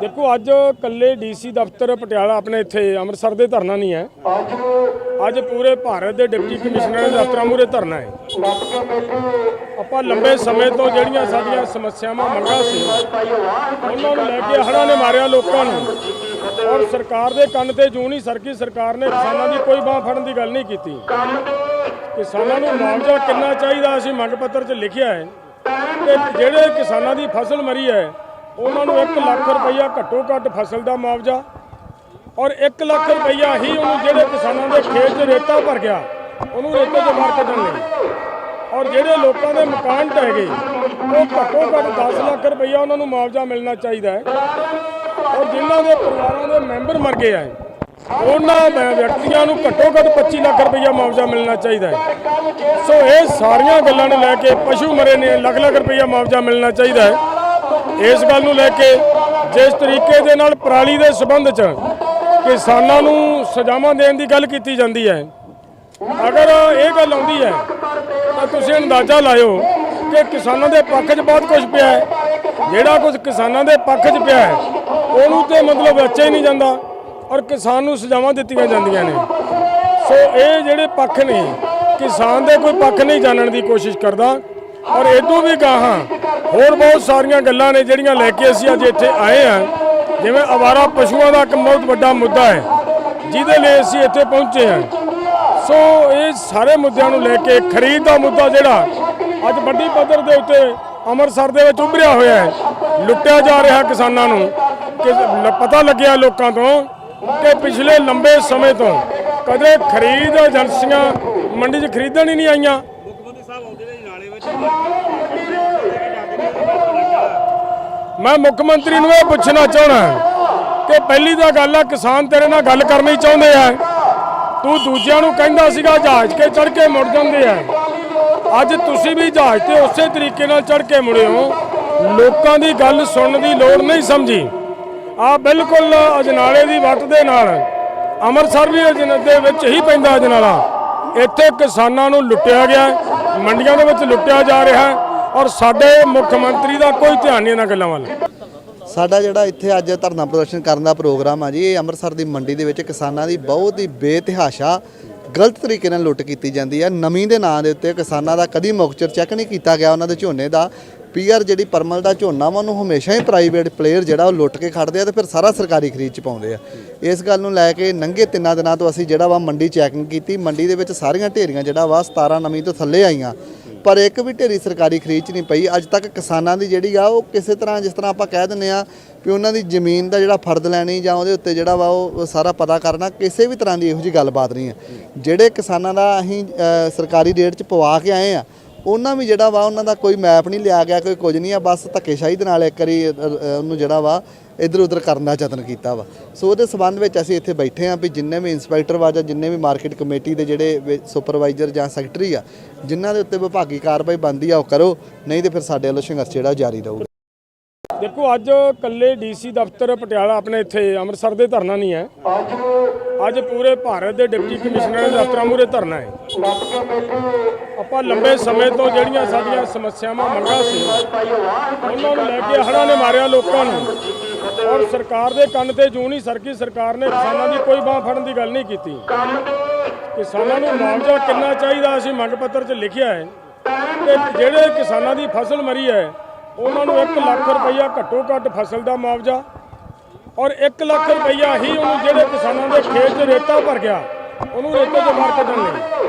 ਦੇਖੋ ਅੱਜ ਕੱਲੇ ਡੀਸੀ ਦਫ਼ਤਰ ਪਟਿਆਲਾ ਆਪਣੇ ਇੱਥੇ ਅੰਮ੍ਰਿਤਸਰ ਦੇ ਧਰਨਾ ਨਹੀਂ ਹੈ। ਅੱਜ ਪੂਰੇ ਭਾਰਤ ਦੇ ਡਿਪਟੀ ਕਮਿਸ਼ਨਰ ਦੇ ਦਫ਼ਤਰਾਂ ਮੂਹਰੇ ਧਰਨਾ ਹੈ। ਆਪਾਂ ਲੰਬੇ ਸਮੇਂ ਤੋਂ ਜਿਹੜੀਆਂ ਸਾਡੀਆਂ ਸਮੱਸਿਆਵਾਂ ਮੰਗਾਂ ਸੀ ਉਹਨਾਂ ਨੂੰ ਲੈ ਕੇ ਹੜ੍ਹਾਂ ਨੇ ਮਾਰਿਆ ਲੋਕਾਂ ਨੂੰ। ਔਰ ਸਰਕਾਰ ਦੇ ਕੰਨ ਤੇ ਜੂੰ ਨਹੀਂ ਸਰਕੀ ਸਰਕਾਰ ਨੇ ਕਿਸਾਨਾਂ ਦੀ ਕੋਈ ਬਾਹ ਫੜਨ ਦੀ ਗੱਲ ਨਹੀਂ ਕੀਤੀ। ਕਿਸਾਨਾਂ ਨੂੰ ਮੁਆਵਜ਼ਾ ਕਿੰਨਾ ਚਾਹੀਦਾ ਅਸੀਂ ਮੰਗ ਪੱਤਰ 'ਚ ਲਿਖਿਆ ਹੈ ਕਿ ਜਿਹੜੇ ਕਿਸਾਨਾਂ ਦੀ ਫਸਲ ਮਰੀ ਹੈ ਉਹਨਾਂ ਨੂੰ 1 ਲੱਖ ਰੁਪਈਆ ਘੱਟੋ ਘੱਟ ਫਸਲ ਦਾ ਮੁਆਵਜ਼ਾ ਔਰ 1 ਲੱਖ ਰੁਪਈਆ ਹੀ ਉਹਨੂੰ ਜਿਹੜੇ ਕਿਸਾਨਾਂ ਦੇ ਖੇਤ 'ਚ ਰੇਤਾ ਭਰ ਗਿਆ, ਉਹਨੂੰ ਰੇਤੇ 'ਚੋਂ ਬਾਹਰ ਕੱਢਣ ਲਈ ਔਰ ਜਿਹੜੇ ਲੋਕਾਂ ਦੇ ਮਕਾਨ ਢਹਿ ਗਏ, ਉਹ ਘੱਟੋ ਘੱਟ 10 ਲੱਖ ਰੁਪਈਆ ਉਹਨਾਂ ਨੂੰ ਮੁਆਵਜ਼ਾ ਮਿਲਣਾ ਚਾਹੀਦਾ ਹੈ। ਔਰ ਜਿਨ੍ਹਾਂ ਦੇ ਪਰਿਵਾਰਾਂ ਦੇ ਮੈਂਬਰ ਮਰ ਗਏ ਆ, ਉਹਨਾਂ ਵਿਅਕਤੀਆਂ ਨੂੰ ਘੱਟੋ ਘੱਟ 25 ਲੱਖ ਰੁਪਈਆ ਮੁਆਵਜ਼ਾ ਮਿਲਣਾ ਚਾਹੀਦਾ ਹੈ। ਸੋ ਇਹ ਸਾਰੀਆਂ ਗੱਲਾਂ ਨੂੰ ਲੈ ਕੇ ਪਸ਼ੂ ਮਰੇ ਨੇ, ਲੱਖ ਲੱਖ ਰੁਪਈਆ ਮੁਆਵਜ਼ਾ ਮਿਲਣਾ ਚਾਹੀਦਾ ਹੈ। ਇਸ ਗੱਲ ਨੂੰ ਲੈ ਕੇ ਜਿਸ ਤਰੀਕੇ ਦੇ ਨਾਲ ਪਰਾਲੀ ਦੇ ਸਬੰਧ 'ਚ ਕਿਸਾਨਾਂ ਨੂੰ ਸਜ਼ਾਵਾਂ ਦੇਣ ਦੀ ਗੱਲ ਕੀਤੀ ਜਾਂਦੀ ਹੈ, ਅਗਰ ਇਹ ਗੱਲ ਆਉਂਦੀ ਹੈ, ਤਾਂ ਤੁਸੀਂ ਅੰਦਾਜ਼ਾ ਲਾਇਓ ਕਿ ਕਿਸਾਨਾਂ ਦੇ ਪੱਖ 'ਚ ਬਹੁਤ ਕੁਝ ਪਿਆ ਹੈ। ਜਿਹੜਾ ਕੁਝ ਕਿਸਾਨਾਂ ਦੇ ਪੱਖ 'ਚ ਪਿਆ ਹੈ, ਉਹਨੂੰ ਤੇ ਮਤਲਬ ਵੇਚਿਆ ਹੀ ਨਹੀਂ ਜਾਂਦਾ ਔਰ ਕਿਸਾਨ ਨੂੰ ਸਜ਼ਾਵਾਂ ਦਿੱਤੀਆਂ ਜਾਂਦੀਆਂ ਨੇ। ਸੋ ਇਹ ਜਿਹੜੇ ਪੱਖ ਨੇ, ਕਿਸਾਨ ਦੇ ਕੋਈ ਪੱਖ ਨਹੀਂ ਜਾਣਨ ਦੀ ਕੋਸ਼ਿਸ਼ ਕਰਦਾ। ਔਰ ਇਦੋਂ ਵੀ ਗਾਹਾਂ, ਹੋਰ ਬਹੁਤ ਸਾਰੀਆਂ ਗੱਲਾਂ ਨੇ ਜਿਹੜੀਆਂ ਲੈ ਕੇ ਅਸੀਂ ਅੱਜ ਇੱਥੇ ਆਏ ਹਾਂ। ਜਿਵੇਂ ਅਵਾਰਾ ਪਸ਼ੂਆਂ ਦਾ ਇੱਕ ਬਹੁਤ ਵੱਡਾ ਮੁੱਦਾ ਹੈ, ਜਿਹਦੇ ਲਈ ਅਸੀਂ ਇੱਥੇ ਪਹੁੰਚੇ ਹਾਂ। ਸੋ ਇਹ ਸਾਰੇ ਮੁੱਦਿਆਂ ਨੂੰ ਲੈ ਕੇ ਖਰੀਦ ਦਾ ਮੁੱਦਾ ਜਿਹੜਾ ਅੱਜ ਵੱਡੀ ਪੱਧਰ ਦੇ ਉੱਤੇ ਅੰਮ੍ਰਿਤਸਰ ਦੇ ਵਿੱਚ ਉਭਰਿਆ ਹੋਇਆ ਹੈ। ਲੁੱਟਿਆ ਜਾ ਰਿਹਾ ਕਿਸਾਨਾਂ ਨੂੰ ਪਤਾ ਲੱਗਿਆ ਲੋਕਾਂ ਤੋਂ ਕਿ ਪਿਛਲੇ ਲੰਬੇ ਸਮੇਂ ਤੋਂ ਕਦੇ ਖਰੀਦ ਏਜੰਸੀਆਂ ਮੰਡੀ 'ਚ ਖਰੀਦਣ ਹੀ ਨਹੀਂ ਆਈਆਂ। ਮੁੱਖ ਮੰਤਰੀ ਸਾਹਿਬ ਆਉਂਦੇ ਮੈਂ ਮੁੱਖ ਮੰਤਰੀ ਨੂੰ ਇਹ ਪੁੱਛਣਾ ਚਾਹਣਾ ਕਿ ਪਹਿਲੀ ਤਾਂ ਗੱਲ ਆ, ਕਿਸਾਨ ਤੇਰੇ ਨਾਲ ਗੱਲ ਕਰਨੀ ਚਾਹੁੰਦੇ ਆ। ਤੂੰ ਦੂਜਿਆਂ ਨੂੰ ਕਹਿੰਦਾ ਸੀਗਾ ਜਹਾਜ਼ ਕੇ ਚੜ ਕੇ ਮੁੜ ਜਾਂਦੇ ਆ। ਅੱਜ ਤੁਸੀਂ ਵੀ ਜਹਾਜ਼ ਤੇ ਉਸੇ ਤਰੀਕੇ ਨਾਲ ਚੜ ਕੇ ਮੁੜੇ ਹੋ। ਲੋਕਾਂ ਦੀ ਗੱਲ ਸੁਣਨ ਦੀ ਲੋੜ ਨਹੀਂ ਸਮਝੀ। ਆ ਬਿਲਕੁਲ ਅਜਨਾਲੇ ਦੀ ਵੱਟ ਦੇ ਨਾਲ, ਅੰਮ੍ਰਿਤਸਰ ਵੀ ਅਜਨ, ਦੇ ਵਿੱਚ ਹੀ ਪੈਂਦਾ ਅਜਨਾਲਾ। ਇੱਥੇ ਕਿਸਾਨਾਂ ਨੂੰ ਲੁੱਟਿਆ ਗਿਆ, ਮੰਡੀਆਂ ਦੇ ਵਿੱਚ ਲੁੱਟਿਆ ਜਾ ਰਿਹਾ ਹੈ ਔਰ ਸਾਡੇ ਮੁੱਖ ਮੰਤਰੀ ਦਾ ਕੋਈ ਧਿਆਨ ਨਹੀਂ ਇਹਨਾਂ ਗੱਲਾਂ ਵੱਲ। ਸਾਡਾ ਜਿਹੜਾ ਇੱਥੇ ਅੱਜ ਧਰਨਾ ਪ੍ਰਦਰਸ਼ਨ ਕਰਨ ਦਾ ਪ੍ਰੋਗਰਾਮ ਆ ਜੀ, ਇਹ ਅੰਮ੍ਰਿਤਸਰ ਦੀ ਮੰਡੀ ਦੇ ਵਿੱਚ ਕਿਸਾਨਾਂ ਦੀ ਬਹੁਤ ਹੀ ਬੇਤਿਹਾਸਾ ਗਲਤ ਤਰੀਕੇ ਨਾਲ ਲੁੱਟ ਕੀਤੀ ਜਾਂਦੀ ਹੈ। ਨਮੀ ਦੇ ਨਾਂ ਦੇ ਉੱਤੇ ਕਿਸਾਨਾਂ ਦਾ ਕਦੀ ਮੁਕਚਰ ਚੈੱਕ ਨਹੀਂ ਕੀਤਾ ਗਿਆ, ਉਹਨਾਂ ਦੇ ਝੋਨੇ ਦਾ ਪੀਆਰ ਜਿਹੜੀ ਪਰਮਲ ਦਾ ਝੋਨਾ ਵਾ, ਉਹਨੂੰ ਹਮੇਸ਼ਾ ਹੀ ਪ੍ਰਾਈਵੇਟ ਪਲੇਅਰ ਜਿਹੜਾ ਉਹ ਲੁੱਟ ਕੇ ਖੜਦੇ ਆ ਤੇ ਫਿਰ ਸਾਰਾ ਸਰਕਾਰੀ ਖਰੀਦ ਚ ਪਾਉਂਦੇ ਆ। ਇਸ ਗੱਲ ਨੂੰ ਲੈ ਕੇ ਨੰਗੇ ਤਿੰਨਾਂ ਦਿਨਾਂ ਤੋਂ ਅਸੀਂ ਜਿਹੜਾ ਵਾ ਮੰਡੀ ਚੈਕਿੰਗ ਕੀਤੀ। ਮੰਡੀ ਦੇ ਵਿੱਚ ਸਾਰੀਆਂ ਢੇਰੀਆਂ ਜਿਹੜਾ ਵਾ 17 ਨਵੀਂ ਤੋਂ ਥੱਲੇ ਆਈਆਂ। ਪਰ ਇੱਕ ਵੀ ਢੇਰੀ ਸਰਕਾਰੀ ਖਰੀਦ ਚ ਨਹੀਂ ਪਈ। ਅੱਜ ਤੱਕ ਕਿਸਾਨਾਂ ਦੀ ਜਿਹੜੀ ਆ, ਉਹ ਕਿਸੇ ਤਰ੍ਹਾਂ ਜਿਸ ਤਰ੍ਹਾਂ ਆਪਾਂ ਕਹਿ ਦਿੰਦੇ ਆ ਵੀ ਉਹਨਾਂ ਦੀ ਜ਼ਮੀਨ ਦਾ ਜਿਹੜਾ ਫਰਦ ਲੈਣੀ ਜਾਂ ਉਹਦੇ ਉੱਤੇ ਜਿਹੜਾ ਵਾ ਉਹ ਸਾਰਾ ਪਤਾ ਕਰਨਾ, ਕਿਸੇ ਵੀ ਤਰ੍ਹਾਂ ਦੀ ਇਹੋ ਜੀ ਗੱਲਬਾਤ ਨਹੀਂ ਹੈ। ਜਿਹੜੇ ਕਿਸਾਨਾਂ ਦਾ ਅਸੀਂ ਸਰਕਾਰੀ ਰੇਟ 'ਚ ਪਵਾ ਕੇ ਆਏ ਆ ਉਹਨਾਂ ਵੀ ਜਿਹੜਾ ਵਾ, ਉਹਨਾਂ ਦਾ ਕੋਈ ਮੈਪ ਨਹੀਂ ਲਿਆ ਗਿਆ, ਕੋਈ ਕੁਝ ਨਹੀਂ ਆ, ਬਸ ਧੱਕੇਸ਼ਾਹੀ ਦੇ ਨਾਲ ਇੱਕ ਵਾਰੀ ਉਹਨੂੰ ਜਿਹੜਾ ਵਾ ਇਧਰ ਉਧਰ ਕਰਨ ਦਾ ਯਤਨ ਕੀਤਾ ਵਾ। ਸੋ ਉਹਦੇ ਸਬੰਧ ਵਿੱਚ ਅਸੀਂ ਇੱਥੇ ਬੈਠੇ ਆ ਵੀ ਜਿੰਨੇ ਵੀ ਇੰਸਪੈਕਟਰ ਵਾ ਜਾਂ ਜਿੰਨੇ ਵੀ ਮਾਰਕੀਟ ਕਮੇਟੀ ਦੇ ਜਿਹੜੇ ਸੁਪਰਵਾਈਜ਼ਰ ਜਾਂ ਸੈਕਟਰੀ ਆ, ਜਿਨ੍ਹਾਂ ਦੇ ਉੱਤੇ ਵਿਭਾਗੀ ਕਾਰਵਾਈ ਬਣਦੀ ਆ, ਉਹ ਕਰੋ, ਨਹੀਂ ਤੇ ਫਿਰ ਸਾਡੇ ਵੱਲੋਂ ਸੰਘਰਸ਼ ਜਿਹੜਾ ਜਾਰੀ ਰਹੂਗਾ। ਦੇਖੋ ਅੱਜ ਕੱਲੇ ਡੀਸੀ ਦਫ਼ਤਰ ਪਟਿਆਲਾ ਆਪਣੇ ਇੱਥੇ ਅੰਮ੍ਰਿਤਸਰ ਦੇ ਧਰਨਾ ਨਹੀਂ ਹੈ। ਅੱਜ ਪੂਰੇ ਭਾਰਤ ਦੇ ਡਿਪਟੀ ਕਮਿਸ਼ਨਰ ਦੇ ਦਫ਼ਤਰਾਂ ਮੂਹਰੇ ਧਰਨਾ ਹੈ। ਆਪਾਂ ਲੰਬੇ ਸਮੇਂ ਤੋਂ ਜਿਹੜੀਆਂ ਸਾਡੀਆਂ ਸਮੱਸਿਆਵਾਂ ਮੰਗਾਂ ਸੀ ਉਹਨਾਂ ਨੂੰ ਲੈ ਕੇ ਹੜ੍ਹਾਂ ਨੇ ਮਾਰਿਆ ਲੋਕਾਂ ਨੂੰ। ਔਰ ਸਰਕਾਰ ਦੇ ਕੰਨ ਤੇ ਜੂੰ ਨਹੀਂ ਸਰਕੀ ਸਰਕਾਰ ਨੇ ਕਿਸਾਨਾਂ ਦੀ ਕੋਈ ਬਾਹ ਫੜਨ ਦੀ ਗੱਲ ਨਹੀਂ ਕੀਤੀ। ਕਿਸਾਨਾਂ ਨੂੰ ਮੁਆਵਜ਼ਾ ਕਿੰਨਾ ਚਾਹੀਦਾ ਅਸੀਂ ਮੰਗ ਪੱਤਰ 'ਚ ਲਿਖਿਆ ਹੈ ਕਿ ਜਿਹੜੇ ਕਿਸਾਨਾਂ ਦੀ ਫਸਲ ਮਰੀ ਹੈ ਉਹਨਾਂ ਨੂੰ 1 ਲੱਖ ਰੁਪਈਆ ਘੱਟੋ ਘੱਟ ਫਸਲ ਦਾ ਮੁਆਵਜ਼ਾ ਔਰ 1 ਲੱਖ ਰੁਪਈਆ ਹੀ ਉਹਨੂੰ ਜਿਹੜੇ ਕਿਸਾਨਾਂ ਦੇ ਖੇਤ 'ਚ ਰੇਤਾ ਭਰ ਗਿਆ, ਉਹਨੂੰ ਰੇਤੇ 'ਚੋਂ ਬਾਹਰ ਕੱਢਣ ਲਈ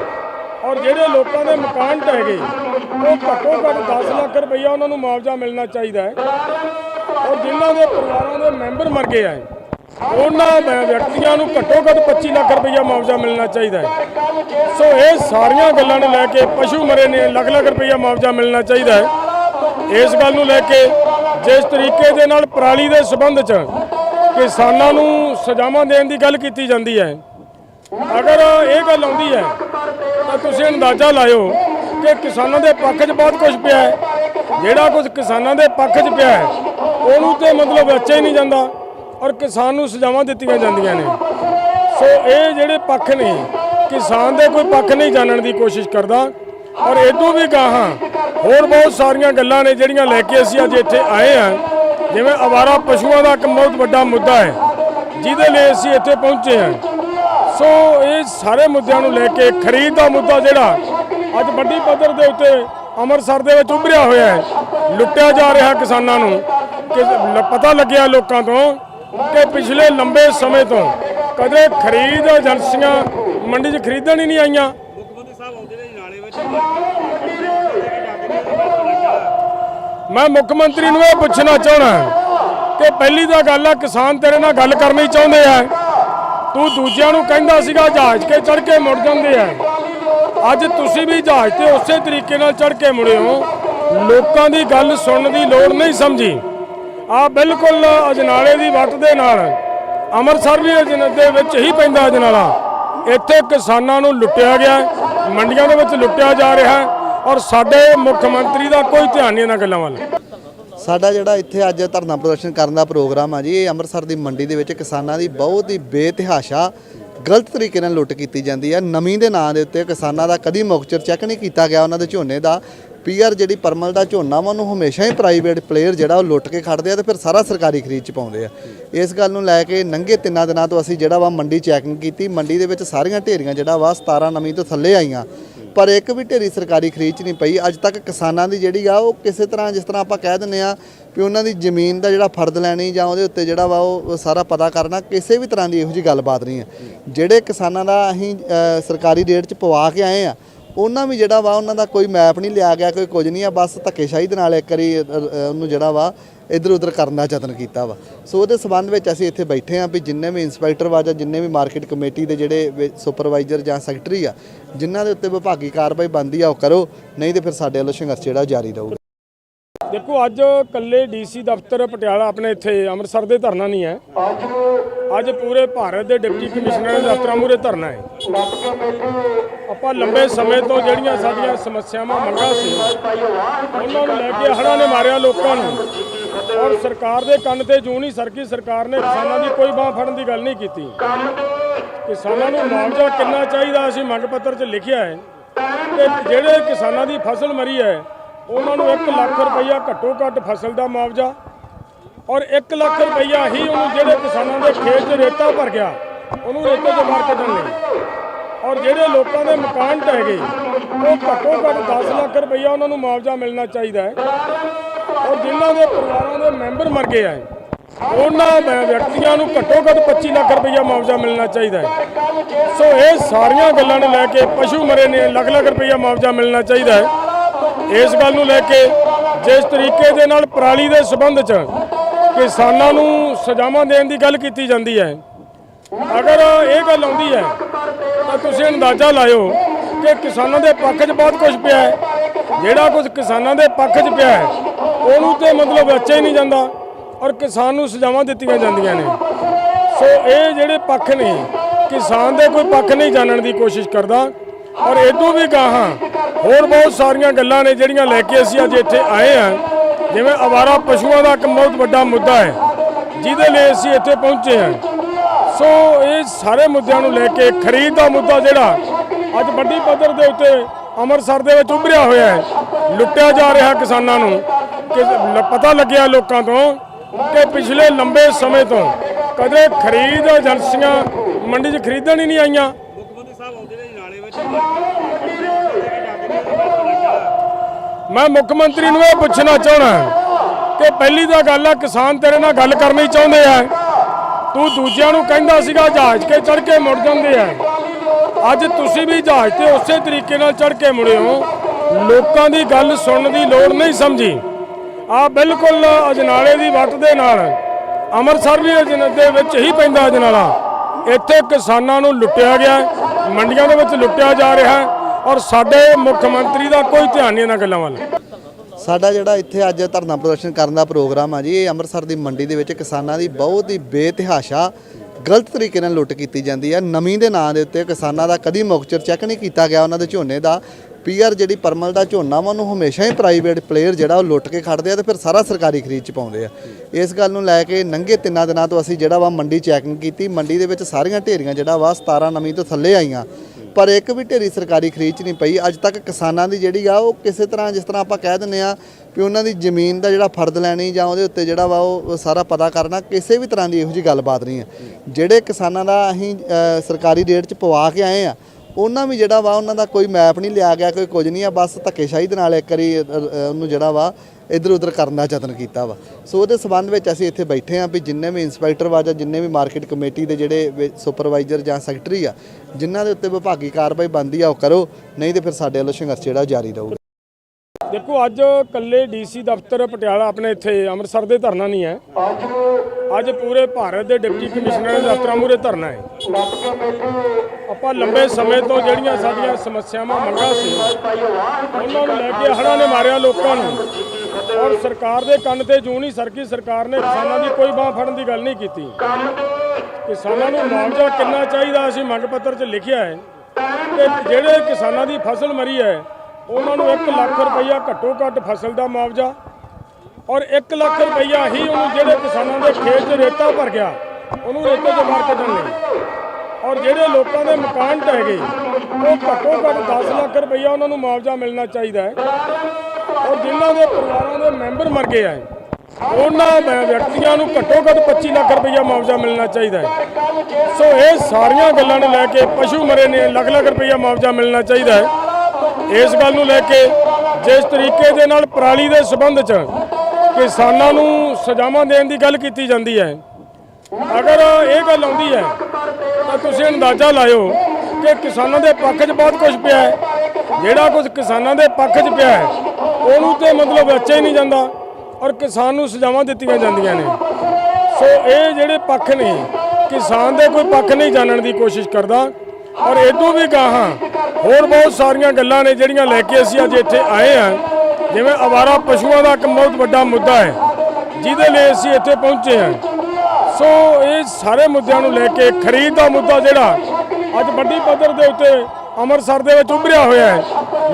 ਔਰ ਜਿਹੜੇ ਲੋਕਾਂ ਦੇ ਮਕਾਨ ਢਹਿ ਗਏ ਉਹ ਘੱਟੋ ਘੱਟ 10 ਲੱਖ ਰੁਪਈਆ ਉਹਨਾਂ ਨੂੰ ਮੁਆਵਜ਼ਾ ਮਿਲਣਾ ਚਾਹੀਦਾ ਹੈ। ਔਰ ਜਿਨ੍ਹਾਂ ਦੇ ਪਰਿਵਾਰਾਂ ਦੇ ਮੈਂਬਰ ਮਰ ਗਏ ਆ, ਉਹਨਾਂ ਵਿਅਕਤੀਆਂ ਨੂੰ ਘੱਟੋ ਘੱਟ 25 ਲੱਖ ਰੁਪਈਆ ਮੁਆਵਜ਼ਾ ਮਿਲਣਾ ਚਾਹੀਦਾ ਹੈ। ਸੋ ਇਹ ਸਾਰੀਆਂ ਗੱਲਾਂ ਨੂੰ ਲੈ ਕੇ ਪਸ਼ੂ ਮਰੇ ਨੇ, ਲੱਖ ਲੱਖ ਰੁਪਈਆ ਮੁਆਵਜ਼ਾ ਮਿਲਣਾ ਚਾਹੀਦਾ ਹੈ। ਇਸ ਗੱਲ ਨੂੰ ਲੈ ਕੇ ਜਿਸ ਤਰੀਕੇ ਦੇ ਨਾਲ ਪਰਾਲੀ ਦੇ ਸਬੰਧ 'ਚ ਕਿਸਾਨਾਂ ਨੂੰ ਸਜ਼ਾਵਾਂ ਦੇਣ ਦੀ ਗੱਲ ਕੀਤੀ ਜਾਂਦੀ ਹੈ, ਅਗਰ ਇਹ ਗੱਲ ਆਉਂਦੀ ਹੈ, ਤਾਂ ਤੁਸੀਂ ਅੰਦਾਜ਼ਾ ਲਾਇਓ ਕਿ ਕਿਸਾਨਾਂ ਦੇ ਪੱਖ 'ਚ ਬਹੁਤ ਕੁਝ ਪਿਆ ਹੈ। ਜਿਹੜਾ ਕੁਝ ਕਿਸਾਨਾਂ ਦੇ ਪੱਖ 'ਚ ਪਿਆ ਹੈ, ਉਹਨੂੰ ਤੇ ਮਤਲਬ ਵੇਚਿਆ ਹੀ ਨਹੀਂ ਜਾਂਦਾ ਔਰ ਕਿਸਾਨ ਨੂੰ ਸਜ਼ਾਵਾਂ ਦਿੱਤੀਆਂ ਜਾਂਦੀਆਂ ਨੇ। ਸੋ ਇਹ ਜਿਹੜੇ ਪੱਖ ਨੇ, ਕਿਸਾਨ ਦੇ ਕੋਈ ਪੱਖ ਨਹੀਂ ਜਾਣਨ ਦੀ ਕੋਸ਼ਿਸ਼ ਕਰਦਾ। ਔਰ ਇਦੋਂ ਵੀ ਗਾਹਾਂ, ਹੋਰ ਬਹੁਤ ਸਾਰੀਆਂ ਗੱਲਾਂ ਨੇ ਜਿਹੜੀਆਂ ਲੈ ਕੇ ਅਸੀਂ ਅੱਜ ਇੱਥੇ ਆਏ ਹਾਂ। ਜਿਵੇਂ ਅਵਾਰਾ ਪਸ਼ੂਆਂ ਦਾ ਇੱਕ ਬਹੁਤ ਵੱਡਾ ਮੁੱਦਾ ਹੈ, ਜਿਹਦੇ ਲਈ ਅਸੀਂ ਇੱਥੇ ਪਹੁੰਚੇ ਹਾਂ। ਸੋ ਇਹ ਸਾਰੇ ਮੁੱਦਿਆਂ ਨੂੰ ਲੈ ਕੇ ਖਰੀਦ ਦਾ ਮੁੱਦਾ ਜਿਹੜਾ ਅੱਜ ਵੱਡੀ ਪੱਧਰ ਦੇ ਉੱਤੇ ਅੰਮ੍ਰਿਤਸਰ ਦੇ ਵਿੱਚ ਉਭਰਿਆ ਹੋਇਆ ਹੈ। ਲੁੱਟਿਆ ਜਾ ਰਿਹਾ ਕਿਸਾਨਾਂ ਨੂੰ ਪਤਾ ਲੱਗਿਆ ਲੋਕਾਂ ਤੋਂ ਕਿ ਪਿਛਲੇ ਲੰਬੇ ਸਮੇਂ ਤੋਂ ਕਦੇ ਖਰੀਦ ਏਜੰਸੀਆਂ ਮੰਡੀ 'ਚ ਖਰੀਦਣ ਹੀ ਨਹੀਂ ਆਈਆਂ। ਮੁੱਖ ਮੰਤਰੀ ਸਾਹਿਬ ਆਉਂਦੇ ਮੈਂ ਮੁੱਖ ਮੰਤਰੀ ਨੂੰ ਇਹ ਪੁੱਛਣਾ ਚਾਹਣਾ ਕਿ ਪਹਿਲੀ ਤਾਂ ਗੱਲ ਆ, ਕਿਸਾਨ ਤੇਰੇ ਨਾਲ ਗੱਲ ਕਰਨੀ ਚਾਹੁੰਦੇ ਆ। ਤੂੰ ਦੂਜਿਆਂ ਨੂੰ ਕਹਿੰਦਾ ਸੀਗਾ ਜਹਾਜ਼ ਕੇ ਚੜ ਕੇ ਮੁੜ ਜਾਂਦੇ ਆ। ਅੱਜ ਤੁਸੀਂ ਵੀ ਜਹਾਜ਼ ਤੇ ਉਸੇ ਤਰੀਕੇ ਨਾਲ ਚੜ ਕੇ ਮੁੜੇ ਹੋ। ਲੋਕਾਂ ਦੀ ਗੱਲ ਸੁਣਨ ਦੀ ਲੋੜ ਨਹੀਂ ਸਮਝੀ। ਆ ਬਿਲਕੁਲ ਅਜਨਾਲੇ ਦੀ ਵੱਟ ਦੇ ਨਾਲ, ਅੰਮ੍ਰਿਤਸਰ ਵੀ ਅਜਨ, ਦੇ ਵਿੱਚ ਹੀ ਪੈਂਦਾ ਅਜਨਾਲਾ। ਇੱਥੇ ਕਿਸਾਨਾਂ ਨੂੰ ਲੁੱਟਿਆ ਗਿਆ। ਮੰਡੀਆਂ ਦੇ ਵਿੱਚ ਲੁੱਟਿਆ ਜਾ ਰਿਹਾ ਹੈ ਔਰ ਸਾਡੇ ਮੁੱਖ ਮੰਤਰੀ ਦਾ ਕੋਈ ਧਿਆਨ ਨਹੀਂ ਇਹਨਾਂ ਗੱਲਾਂ ਵੱਲ। ਸਾਡਾ ਜਿਹੜਾ ਇੱਥੇ ਅੱਜ ਧਰਨਾ ਪ੍ਰਦਰਸ਼ਨ ਕਰਨ ਦਾ ਪ੍ਰੋਗਰਾਮ ਆ ਜੀ, ਇਹ ਅੰਮ੍ਰਿਤਸਰ ਦੀ ਮੰਡੀ ਦੇ ਵਿੱਚ ਕਿਸਾਨਾਂ ਦੀ ਬਹੁਤ ਹੀ ਬੇਤਿਹਾਸਾ ਗਲਤ ਤਰੀਕੇ ਨਾਲ ਲੁੱਟ ਕੀਤੀ ਜਾਂਦੀ ਹੈ। ਨਮੀ ਦੇ ਨਾਂ ਦੇ ਉੱਤੇ ਕਿਸਾਨਾਂ ਦਾ ਕਦੀ ਮੁਕਚਰ ਚੈੱਕ ਨਹੀਂ ਕੀਤਾ ਗਿਆ, ਉਹਨਾਂ ਦੇ ਝੋਨੇ ਦਾ ਪੀਆਰ ਜਿਹੜੀ ਪਰਮਲ ਦਾ ਝੋਨਾ ਵਾ, ਉਹਨੂੰ ਹਮੇਸ਼ਾ ਹੀ ਪ੍ਰਾਈਵੇਟ ਪਲੇਅਰ ਜਿਹੜਾ ਉਹ ਲੁੱਟ ਕੇ ਖੜਦੇ ਆ ਤੇ ਫਿਰ ਸਾਰਾ ਸਰਕਾਰੀ ਖਰੀਦ ਚ ਪਾਉਂਦੇ ਆ। ਇਸ ਗੱਲ ਨੂੰ ਲੈ ਕੇ ਨੰਗੇ ਤਿੰਨਾਂ ਦਿਨਾਂ ਤੋਂ ਅਸੀਂ ਜਿਹੜਾ ਵਾ ਮੰਡੀ ਚੈਕਿੰਗ ਕੀਤੀ। ਮੰਡੀ ਦੇ ਵਿੱਚ ਸਾਰੀਆਂ ਢੇਰੀਆਂ ਜਿਹੜਾ ਵਾ 17 ਨਵੀਂ ਤੋਂ ਥੱਲੇ ਆਈਆਂ। ਪਰ ਇੱਕ ਵੀ ਢੇਰੀ ਸਰਕਾਰੀ ਖਰੀਦ ਚ ਨਹੀਂ ਪਈ। ਅੱਜ ਤੱਕ ਕਿਸਾਨਾਂ ਦੀ ਜਿਹੜੀ ਆ, ਉਹ ਕਿਸੇ ਤਰ੍ਹਾਂ ਜਿਸ ਤਰ੍ਹਾਂ ਆਪਾਂ ਕਹਿ ਦਿੰਦੇ ਆ ਵੀ ਉਹਨਾਂ ਦੀ ਜ਼ਮੀਨ ਦਾ ਜਿਹੜਾ ਫਰਦ ਲੈਣੀ ਜਾਂ ਉਹਦੇ ਉੱਤੇ ਜਿਹੜਾ ਵਾ ਉਹ ਸਾਰਾ ਪਤਾ ਕਰਨਾ, ਕਿਸੇ ਵੀ ਤਰ੍ਹਾਂ ਦੀ ਇਹੋ ਜੀ ਗੱਲਬਾਤ ਨਹੀਂ ਹੈ। ਜਿਹੜੇ ਕਿਸਾਨਾਂ ਦਾ ਅਸੀਂ ਸਰਕਾਰੀ ਰੇਟ 'ਚ ਪਵਾ ਕੇ ਆਏ ਆ ਉਹਨਾਂ ਵੀ ਜਿਹੜਾ ਵਾ, ਉਹਨਾਂ ਦਾ ਕੋਈ ਮੈਪ ਨਹੀਂ ਲਿਆ ਗਿਆ, ਕੋਈ ਕੁਝ ਨਹੀਂ ਆ, ਬਸ ਧੱਕੇਸ਼ਾਹੀ ਦੇ ਨਾਲ ਇੱਕ ਵਾਰੀ ਉਹਨੂੰ ਜਿਹੜਾ ਵਾ ਇਧਰ ਉਧਰ ਕਰਨ ਦਾ ਯਤਨ ਕੀਤਾ ਵਾ। ਸੋ ਉਹਦੇ ਸਬੰਧ ਵਿੱਚ ਅਸੀਂ ਇੱਥੇ ਬੈਠੇ ਆ ਵੀ ਜਿੰਨੇ ਵੀ ਇੰਸਪੈਕਟਰ ਵਾ ਜਾਂ ਜਿੰਨੇ ਵੀ ਮਾਰਕੀਟ ਕਮੇਟੀ ਦੇ ਜਿਹੜੇ ਸੁਪਰਵਾਈਜ਼ਰ ਜਾਂ ਸੈਕਟਰੀ ਆ, ਜਿਨ੍ਹਾਂ ਦੇ ਉੱਤੇ ਵਿਭਾਗੀ ਕਾਰਵਾਈ ਬਣਦੀ ਆ, ਉਹ ਕਰੋ, ਨਹੀਂ ਤੇ ਫਿਰ ਸਾਡੇ ਵੱਲੋਂ ਸੰਘਰਸ਼ ਜਿਹੜਾ ਉਹ ਜਾਰੀ ਰਹੂਗਾ। ਦੇਖੋ ਅੱਜ ਕੱਲੇ ਡੀਸੀ ਦਫ਼ਤਰ ਪਟਿਆਲਾ ਆਪਣੇ ਇੱਥੇ ਅੰਮ੍ਰਿਤਸਰ ਦੇ ਧਰਨਾ ਨਹੀਂ ਹੈ। ਅੱਜ ਪੂਰੇ ਭਾਰਤ ਦੇ ਡਿਪਟੀ ਕਮਿਸ਼ਨਰ ਦੇ ਦਫ਼ਤਰਾਂ ਮੂਹਰੇ ਧਰਨਾ ਹੈ। ਆਪਾਂ ਲੰਬੇ ਸਮੇਂ ਤੋਂ ਜਿਹੜੀਆਂ ਸਾਡੀਆਂ ਸਮੱਸਿਆਵਾਂ ਮੰਗਾਂ ਸੀ ਉਹਨਾਂ ਨੂੰ ਲੈ ਕੇ ਹੜ੍ਹਾਂ ਨੇ ਮਾਰਿਆ ਲੋਕਾਂ ਨੂੰ। ਔਰ ਸਰਕਾਰ ਦੇ ਕੰਨ ਤੇ ਜੂੰ ਨਹੀਂ ਸਰਕੀ ਸਰਕਾਰ ਨੇ ਕਿਸਾਨਾਂ ਦੀ ਕੋਈ ਬਾਹ ਫੜਨ ਦੀ ਗੱਲ ਨਹੀਂ ਕੀਤੀ। ਕਿਸਾਨਾਂ ਨੂੰ ਮੁਆਵਜ਼ਾ ਕਿੰਨਾ ਚਾਹੀਦਾ ਅਸੀਂ ਮੰਗ ਪੱਤਰ 'ਚ ਲਿਖਿਆ ਹੈ ਕਿ ਜਿਹੜੇ ਕਿਸਾਨਾਂ ਦੀ ਫਸਲ ਮਰੀ ਹੈ ਉਹਨਾਂ ਨੂੰ 1 ਲੱਖ ਰੁਪਈਆ ਘੱਟੋ ਘੱਟ ਫਸਲ ਦਾ ਮੁਆਵਜ਼ਾ ਔਰ 1 ਲੱਖ ਰੁਪਈਆ ਹੀ ਉਹਨੂੰ ਜਿਹੜੇ ਕਿਸਾਨਾਂ ਦੇ ਖੇਤ 'ਚ ਰੇਤਾ ਭਰ ਗਿਆ, ਉਹਨੂੰ ਰੇਤੇ 'ਚੋਂ ਬਾਹਰ ਕੱਢਣ ਲਈ ਔਰ ਜਿਹੜੇ ਲੋਕਾਂ ਦੇ ਮਕਾਨ ਢਹਿ ਗਏ, ਉਹ ਘੱਟੋ ਘੱਟ 10 ਲੱਖ ਰੁਪਈਆ ਉਹਨਾਂ ਨੂੰ ਮੁਆਵਜ਼ਾ ਮਿਲਣਾ ਚਾਹੀਦਾ ਹੈ। ਔਰ ਜਿਨ੍ਹਾਂ ਦੇ ਪਰਿਵਾਰਾਂ ਦੇ ਮੈਂਬਰ ਮਰ ਗਏ ਆ, ਉਹਨਾਂ ਵਿਅਕਤੀਆਂ ਨੂੰ ਘੱਟੋ ਘੱਟ 25 ਲੱਖ ਰੁਪਈਆ ਮੁਆਵਜ਼ਾ ਮਿਲਣਾ ਚਾਹੀਦਾ ਹੈ। ਸੋ ਇਹ ਸਾਰੀਆਂ ਗੱਲਾਂ ਨੂੰ ਲੈ ਕੇ ਪਸ਼ੂ ਮਰੇ ਨੇ, ਲੱਖ ਲੱਖ ਰੁਪਈਆ ਮੁਆਵਜ਼ਾ ਮਿਲਣਾ ਚਾਹੀਦਾ ਹੈ। ਇਸ ਗੱਲ ਨੂੰ ਲੈ ਕੇ ਜਿਸ ਤਰੀਕੇ ਦੇ ਨਾਲ ਪਰਾਲੀ ਦੇ ਸਬੰਧ 'ਚ ਕਿਸਾਨਾਂ ਨੂੰ ਸਜ਼ਾਵਾਂ ਦੇਣ ਦੀ ਗੱਲ ਕੀਤੀ ਜਾਂਦੀ ਹੈ, ਅਗਰ ਇਹ ਗੱਲ ਆਉਂਦੀ ਹੈ, ਤਾਂ ਤੁਸੀਂ ਅੰਦਾਜ਼ਾ ਲਾਇਓ ਕਿ ਕਿਸਾਨਾਂ ਦੇ ਪੱਖ 'ਚ ਬਹੁਤ ਕੁਝ ਪਿਆ ਹੈ। ਜਿਹੜਾ ਕੁਝ ਕਿਸਾਨਾਂ ਦੇ ਪੱਖ 'ਚ ਪਿਆ ਹੈ, ਉਹਨੂੰ ਤੇ ਮਤਲਬ ਵੇਚਿਆ ਹੀ ਨਹੀਂ ਜਾਂਦਾ ਔਰ ਕਿਸਾਨ ਨੂੰ ਸਜ਼ਾਵਾਂ ਦਿੱਤੀਆਂ ਜਾਂਦੀਆਂ ਨੇ। ਸੋ ਇਹ ਜਿਹੜੇ ਪੱਖ ਨੇ, ਕਿਸਾਨ ਦੇ ਕੋਈ ਪੱਖ ਨਹੀਂ ਜਾਣਨ ਦੀ ਕੋਸ਼ਿਸ਼ ਕਰਦਾ। ਔਰ ਇਦੋਂ ਵੀ ਗਾਹਾਂ, ਹੋਰ ਬਹੁਤ ਸਾਰੀਆਂ ਗੱਲਾਂ ਨੇ ਜਿਹੜੀਆਂ ਲੈ ਕੇ ਅਸੀਂ ਅੱਜ ਇੱਥੇ ਆਏ ਹਾਂ। ਜਿਵੇਂ ਅਵਾਰਾ ਪਸ਼ੂਆਂ ਦਾ ਇੱਕ ਬਹੁਤ ਵੱਡਾ ਮੁੱਦਾ ਹੈ, ਜਿਹਦੇ ਲਈ ਅਸੀਂ ਇੱਥੇ ਪਹੁੰਚੇ ਹਾਂ। ਸੋ ਇਹ ਸਾਰੇ ਮੁੱਦਿਆਂ ਨੂੰ ਲੈ ਕੇ ਖਰੀਦ ਦਾ ਮੁੱਦਾ ਜਿਹੜਾ ਅੱਜ ਵੱਡੀ ਪੱਧਰ ਦੇ ਉੱਤੇ ਅੰਮ੍ਰਿਤਸਰ ਦੇ ਵਿੱਚ ਉਭਰਿਆ ਹੋਇਆ ਹੈ। ਲੁੱਟਿਆ ਜਾ ਰਿਹਾ ਕਿਸਾਨਾਂ ਨੂੰ ਪਤਾ ਲੱਗਿਆ ਲੋਕਾਂ ਤੋਂ ਕਿ ਪਿਛਲੇ ਲੰਬੇ ਸਮੇਂ ਤੋਂ ਕਦੇ ਖਰੀਦ ਏਜੰਸੀਆਂ ਮੰਡੀ 'ਚ ਖਰੀਦਣ ਹੀ ਨਹੀਂ ਆਈਆਂ। ਮੁੱਖ ਮੰਤਰੀ ਸਾਹਿਬ ਆਉਂਦੇ ਮੈਂ ਮੁੱਖ ਮੰਤਰੀ ਨੂੰ ਇਹ ਪੁੱਛਣਾ ਚਾਹਣਾ ਕਿ ਪਹਿਲੀ ਤਾਂ ਗੱਲ ਆ, ਕਿਸਾਨ ਤੇਰੇ ਨਾਲ ਗੱਲ ਕਰਨੀ ਚਾਹੁੰਦੇ ਆ। ਤੂੰ ਦੂਜਿਆਂ ਨੂੰ ਕਹਿੰਦਾ ਸੀਗਾ ਜਹਾਜ਼ ਕੇ ਚੜ ਕੇ ਮੁੜ ਜਾਂਦੇ ਆ। ਅੱਜ ਤੁਸੀਂ ਵੀ ਜਹਾਜ਼ ਤੇ ਉਸੇ ਤਰੀਕੇ ਨਾਲ ਚੜ ਕੇ ਮੁੜੇ ਹੋ। ਲੋਕਾਂ ਦੀ ਗੱਲ ਸੁਣਨ ਦੀ ਲੋੜ ਨਹੀਂ ਸਮਝੀ। ਆ ਬਿਲਕੁਲ ਅਜਨਾਲੇ ਦੀ ਵੱਟ ਦੇ ਨਾਲ, ਅੰਮ੍ਰਿਤਸਰ ਵੀ ਅਜਨ, ਦੇ ਵਿੱਚ ਹੀ ਪੈਂਦਾ ਅਜਨਾਲਾ। ਇੱਥੇ ਕਿਸਾਨਾਂ ਨੂੰ ਲੁੱਟਿਆ ਗਿਆ। ਮੰਡੀਆਂ ਦੇ ਵਿੱਚ ਲੁੱਟਿਆ ਜਾ ਰਿਹਾ ਹੈ ਔਰ ਸਾਡੇ ਮੁੱਖ ਮੰਤਰੀ ਦਾ ਕੋਈ ਧਿਆਨ ਨਹੀਂ ਇਹਨਾਂ ਗੱਲਾਂ ਵੱਲ। ਸਾਡਾ ਜਿਹੜਾ ਇੱਥੇ ਅੱਜ ਧਰਨਾ ਪ੍ਰਦਰਸ਼ਨ ਕਰਨ ਦਾ ਪ੍ਰੋਗਰਾਮ ਆ ਜੀ, ਇਹ ਅੰਮ੍ਰਿਤਸਰ ਦੀ ਮੰਡੀ ਦੇ ਵਿੱਚ ਕਿਸਾਨਾਂ ਦੀ ਬਹੁਤ ਹੀ ਬੇਤਿਹਾਸਾ ਗਲਤ ਤਰੀਕੇ ਨਾਲ ਲੁੱਟ ਕੀਤੀ ਜਾਂਦੀ ਹੈ। ਨਮੀ ਦੇ ਨਾਂ ਦੇ ਉੱਤੇ ਕਿਸਾਨਾਂ ਦਾ ਕਦੀ ਮੁਕਚਰ ਚੈੱਕ ਨਹੀਂ ਕੀਤਾ ਗਿਆ, ਉਹਨਾਂ ਦੇ ਝੋਨੇ ਦਾ ਪੀਆਰ ਜਿਹੜੀ ਪਰਮਲ ਦਾ ਝੋਨਾ ਵਾ, ਉਹਨੂੰ ਹਮੇਸ਼ਾ ਹੀ ਪ੍ਰਾਈਵੇਟ ਪਲੇਅਰ ਜਿਹੜਾ ਉਹ ਲੁੱਟ ਕੇ ਖੜਦੇ ਆ ਤੇ ਫਿਰ ਸਾਰਾ ਸਰਕਾਰੀ ਖਰੀਦ ਚ ਪਾਉਂਦੇ ਆ। ਇਸ ਗੱਲ ਨੂੰ ਲੈ ਕੇ ਨੰਗੇ ਤਿੰਨਾਂ ਦਿਨਾਂ ਤੋਂ ਅਸੀਂ ਜਿਹੜਾ ਵਾ ਮੰਡੀ ਚੈਕਿੰਗ ਕੀਤੀ। ਮੰਡੀ ਦੇ ਵਿੱਚ ਸਾਰੀਆਂ ਢੇਰੀਆਂ ਜਿਹੜਾ ਵਾ 17 ਨਵੀਂ ਤੋਂ ਥੱਲੇ ਆਈਆਂ। ਪਰ ਇੱਕ ਵੀ ਢੇਰੀ ਸਰਕਾਰੀ ਖਰੀਦ ਚ ਨਹੀਂ ਪਈ। ਅੱਜ ਤੱਕ ਕਿਸਾਨਾਂ ਦੀ ਜਿਹੜੀ ਆ, ਉਹ ਕਿਸੇ ਤਰ੍ਹਾਂ ਜਿਸ ਤਰ੍ਹਾਂ ਆਪਾਂ ਕਹਿ ਦਿੰਦੇ ਆ ਵੀ ਉਹਨਾਂ ਦੀ ਜ਼ਮੀਨ ਦਾ ਜਿਹੜਾ ਫਰਦ ਲੈਣੀ ਜਾਂ ਉਹਦੇ ਉੱਤੇ ਜਿਹੜਾ ਵਾ ਉਹ ਸਾਰਾ ਪਤਾ ਕਰਨਾ, ਕਿਸੇ ਵੀ ਤਰ੍ਹਾਂ ਦੀ ਇਹੋ ਜੀ ਗੱਲਬਾਤ ਨਹੀਂ ਹੈ। ਜਿਹੜੇ ਕਿਸਾਨਾਂ ਦਾ ਅਸੀਂ ਸਰਕਾਰੀ ਰੇਟ 'ਚ ਪਵਾ ਕੇ ਆਏ ਆ ਉਹਨਾਂ ਵੀ ਜਿਹੜਾ ਵਾ ਉਹਨਾਂ ਦਾ ਕੋਈ ਮੈਪ ਨਹੀਂ ਲਿਆ ਗਿਆ ਕੋਈ ਕੁਝ ਨਹੀਂ ਆ ਬਸ ਧੱਕੇਸ਼ਾਹੀ ਦੇ ਨਾਲ ਇੱਕ ਵਾਰੀ ਉਹਨੂੰ ਜਿਹੜਾ ਵਾ ਇਧਰ ਉਧਰ ਕਰਨ ਦਾ ਯਤਨ ਕੀਤਾ ਵਾ। ਸੋ ਉਹਦੇ ਸਬੰਧ ਵਿੱਚ ਅਸੀਂ ਇੱਥੇ ਬੈਠੇ ਆ ਵੀ ਜਿੰਨੇ ਵੀ ਇੰਸਪੈਕਟਰ ਵਾ ਜਾਂ ਜਿੰਨੇ ਵੀ ਮਾਰਕੀਟ ਕਮੇਟੀ ਦੇ ਜਿਹੜੇ ਸੁਪਰਵਾਈਜ਼ਰ ਜਾਂ ਸੈਕਟਰੀ ਆ ਜਿਨ੍ਹਾਂ ਦੇ ਉੱਤੇ ਵਿਭਾਗੀ ਕਾਰਵਾਈ ਬਣਦੀ ਆ ਉਹ ਕਰੋ ਨਹੀਂ ਤੇ ਫਿਰ ਸਾਡੇ ਵੱਲੋਂ ਸੰਘਰਸ਼ ਜਿਹੜਾ ਜਾਰੀ ਰਹੂਗਾ ਦੇਖੋ ਅੱਜ ਕੱਲੇ ਡੀਸੀ ਦਫ਼ਤਰ ਪਟਿਆਲਾ ਆਪਣੇ ਇੱਥੇ ਅੰਮ੍ਰਿਤਸਰ ਦੇ ਧਰਨਾ ਨਹੀਂ ਹੈ। ਅੱਜ ਪੂਰੇ ਭਾਰਤ ਦੇ ਡਿਪਟੀ ਕਮਿਸ਼ਨਰ ਦੇ ਦਫ਼ਤਰਾਂ ਮੂਹਰੇ ਧਰਨਾ ਹੈ। ਆਪਾਂ ਲੰਬੇ ਸਮੇਂ ਤੋਂ ਜਿਹੜੀਆਂ ਸਾਡੀਆਂ ਸਮੱਸਿਆਵਾਂ ਮੰਗਾਂ ਸੀ, ਉਹਨਾਂ ਨੂੰ ਲੈ ਕੇ ਹੜ੍ਹਾਂ ਨੇ ਮਾਰਿਆ ਲੋਕਾਂ ਨੂੰ। ਔਰ ਸਰਕਾਰ ਦੇ ਕੰਨ ਤੇ ਜੂ ਨਹੀਂ ਸਰਕੀ, ਸਰਕਾਰ ਨੇ ਕਿਸਾਨਾਂ ਦੀ ਕੋਈ ਬਾਹ ਫੜਨ ਦੀ ਗੱਲ ਨਹੀਂ ਕੀਤੀ। ਕਿਸਾਨਾਂ ਨੂੰ ਮੁਆਵਜ਼ਾ ਕਿੰਨਾ ਚਾਹੀਦਾ ਅਸੀਂ ਮੰਗ ਪੱਤਰ 'ਚ ਲਿਖਿਆ ਹੈ ਕਿ ਜਿਹੜੇ ਕਿਸਾਨਾਂ ਦੀ ਫਸਲ ਮਰੀ ਹੈ, ਉਹਨਾਂ ਨੂੰ 1 ਲੱਖ ਰੁਪਈਆ ਘੱਟੋ ਘੱਟ ਫਸਲ ਦਾ ਮੁਆਵਜ਼ਾ ਔਰ 1 ਲੱਖ ਰੁਪਈਆ ਹੀ ਉਹਨੂੰ ਜਿਹੜੇ ਕਿਸਾਨਾਂ ਦੇ ਖੇਤ 'ਚ ਰੇਤਾ ਭਰ ਗਿਆ, ਉਹਨੂੰ ਰੇਤੇ 'ਚੋਂ ਬਾਹਰ ਕੱਢਣ ਲਈ ਔਰ ਜਿਹੜੇ ਲੋਕਾਂ ਦੇ ਮਕਾਨ ਢਹਿ ਗਏ, ਉਹ ਘੱਟੋ ਘੱਟ 10 ਲੱਖ ਰੁਪਈਆ ਉਹਨਾਂ ਨੂੰ ਮੁਆਵਜ਼ਾ ਮਿਲਣਾ ਚਾਹੀਦਾ ਹੈ। ਔਰ ਜਿਨ੍ਹਾਂ ਦੇ ਪਰਿਵਾਰਾਂ ਦੇ ਮੈਂਬਰ ਮਰ ਗਏ ਆ, ਉਹਨਾਂ ਵਿਅਕਤੀਆਂ ਨੂੰ ਘੱਟੋ ਘੱਟ 25 ਲੱਖ ਰੁਪਈਆ ਮੁਆਵਜ਼ਾ ਮਿਲਣਾ ਚਾਹੀਦਾ ਹੈ। ਸੋ ਇਹ ਸਾਰੀਆਂ ਗੱਲਾਂ ਨੂੰ ਲੈ ਕੇ ਪਸ਼ੂ ਮਰੇ ਨੇ, ਲੱਖ ਲੱਖ ਰੁਪਈਆ ਮੁਆਵਜ਼ਾ ਮਿਲਣਾ ਚਾਹੀਦਾ ਹੈ। ਇਸ ਗੱਲ ਨੂੰ ਲੈ ਕੇ ਜਿਸ ਤਰੀਕੇ ਦੇ ਨਾਲ ਪਰਾਲੀ ਦੇ ਸਬੰਧ 'ਚ ਕਿਸਾਨਾਂ ਨੂੰ ਸਜ਼ਾਵਾਂ ਦੇਣ ਦੀ ਗੱਲ ਕੀਤੀ ਜਾਂਦੀ ਹੈ। ਅਗਰ ਇਹ ਗੱਲ ਆਉਂਦੀ ਹੈ, ਤਾਂ ਤੁਸੀਂ ਅੰਦਾਜ਼ਾ ਲਾਇਓ ਕਿ ਕਿਸਾਨਾਂ ਦੇ ਪੱਖ 'ਚ ਬਹੁਤ ਕੁਝ ਪਿਆ ਹੈ। ਜਿਹੜਾ ਕੁਝ ਕਿਸਾਨਾਂ ਦੇ ਪੱਖ 'ਚ ਪਿਆ ਹੈ, ਉਹਨੂੰ ਤੇ ਮਤਲਬ ਵੇਚਿਆ ਹੀ ਨਹੀਂ ਜਾਂਦਾ ਔਰ ਕਿਸਾਨ ਨੂੰ ਸਜ਼ਾਵਾਂ ਦਿੱਤੀਆਂ ਜਾਂਦੀਆਂ ਨੇ। ਸੋ ਇਹ ਜਿਹੜੇ ਪੱਖ ਨੇ, ਕਿਸਾਨ ਦੇ ਕੋਈ ਪੱਖ ਨਹੀਂ ਜਾਣਨ ਦੀ ਕੋਸ਼ਿਸ਼ ਕਰਦਾ। ਔਰ ਇਦੋਂ ਵੀ ਗਾਹਾਂ ਹੋਰ ਬਹੁਤ ਸਾਰੀਆਂ ਗੱਲਾਂ ਨੇ ਜਿਹੜੀਆਂ ਲੈ ਕੇ ਅਸੀਂ ਅੱਜ ਇੱਥੇ ਆਏ ਹਾਂ। ਜਿਵੇਂ ਅਵਾਰਾ ਪਸ਼ੂਆਂ ਦਾ ਇੱਕ ਬਹੁਤ ਵੱਡਾ ਮੁੱਦਾ ਹੈ, ਜਿਹਦੇ ਲਈ ਅਸੀਂ ਇੱਥੇ ਪਹੁੰਚੇ ਹਾਂ। ਸੋ ਇਹ ਸਾਰੇ ਮੁੱਦਿਆਂ ਨੂੰ ਲੈ ਕੇ ਖਰੀਦ ਦਾ ਮੁੱਦਾ ਜਿਹੜਾ ਅੱਜ ਵੱਡੀ ਪੱਧਰ ਦੇ ਉੱਤੇ ਅੰਮ੍ਰਿਤਸਰ ਦੇ ਵਿੱਚ ਉਭਰਿਆ ਹੋਇਆ ਹੈ।